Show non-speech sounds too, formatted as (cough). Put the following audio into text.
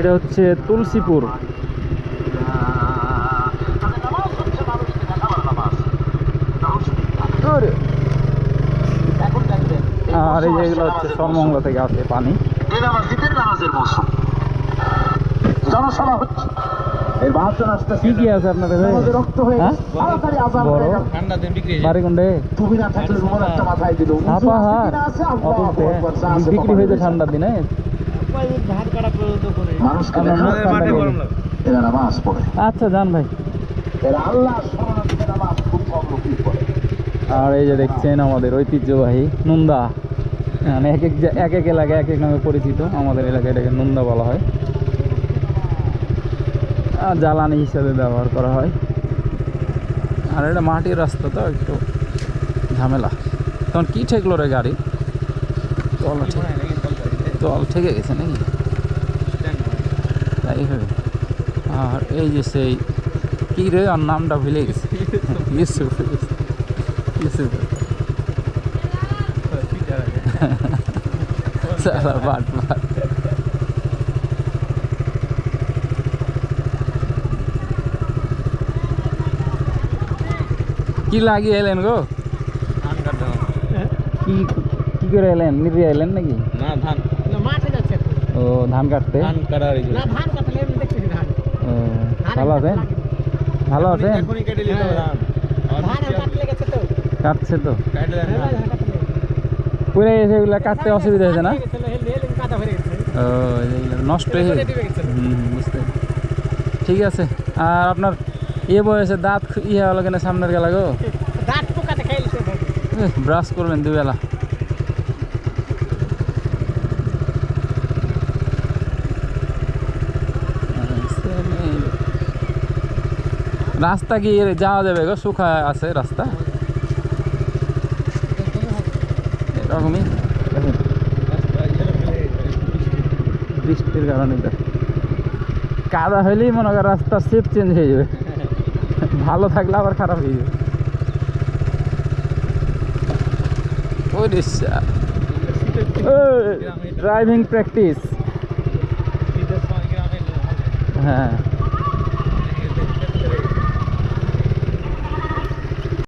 এটা হচ্ছে তুলসীপুর। আর এই যেগুলো হচ্ছে সরমংলা থেকে আসে পানি। জনসভা হচ্ছে। বাহাত্তর আসতেছে। কি কি আছে আপনাদের রক্ত হয়ে? তাড়াতাড়ি আজান বড়? গেল। ঠান্ডা দিন। বিক্রি বাড়ি কোনডে তুমি না থাকলে রুমাল একটা মাথায় দিল। উজু ছাপা আছে হার কিনা আছে, আল্লাহু অত আকবার, যা আছে বিক্রি হয়ে যায় কপালে ঠান্ডার দিনে? মানুষকে। এরা নামাজ পড়ে। আচ্ছা যান ভাই। এরা আল্লাহ শরণার্থীদের নামাজ খুব কম লোকই পড়ে। আর এই যে দেখছেন আমাদের ঐতিহ্যবাহী নুন্দা। মানে এক এক এক এক এলাকায় এক এক নামে পরিচিত। আমাদের এলাকায় এটাকে নুন্দা বলা হয়। আর জ্বালানি হিসাবে ব্যবহার করা হয়। আর এটা মাটির রাস্তা তো একটু ঝামেলা। তখন কী ঠেকলো রে গাড়ি? তল ঠিক। তল ঠেকে গেছে নাকি? তাই হবে। আর এই যে সেই কি রে? আর নামটা ভুলে গেছে। ইউসুফ ইউসুফ। সারা বাট বাট কি লাগিয়ে এলেন গো? ধান কাটা কি কি করে এলেন? নিজে এলেন নাকি? না ধান। মাঠে যাচ্ছে এখন। ও ধান কাটতে? ধান কাটার এই না ধান কাটলে এমনি দেখতেছি ধান। ভালো আছে ভালো আছে এখনই কেটে নিতে ধান। ধান কাটলে গেছে তো। কাটছে তো? কাটলে ধান। হ্যাঁ, পুরে এসে এগুলো কাটতে অসুবিধা হয়েছে না। ও নষ্ট হয়ে বুঝতে ঠিক আছে। আর আপনার ইয়ে বয়সে দাঁত ইয়ে হলো কেন সামনের গেলা গো। (laughs) ব্রাশ করবেন দুবেলা। রাস্তা কি যাওয়া যাবে গো? শুকা আছে রাস্তা? এরকমই। বৃষ্টির কারণে তো। কাদা হইলেই মনে কর রাস্তার শেপ চেঞ্জ হয়ে যাবে। ভালো থাকলে আবার খারাপ হয়ে যাবে। ড্রাইভিং প্র্যাকটিস হ্যাঁ।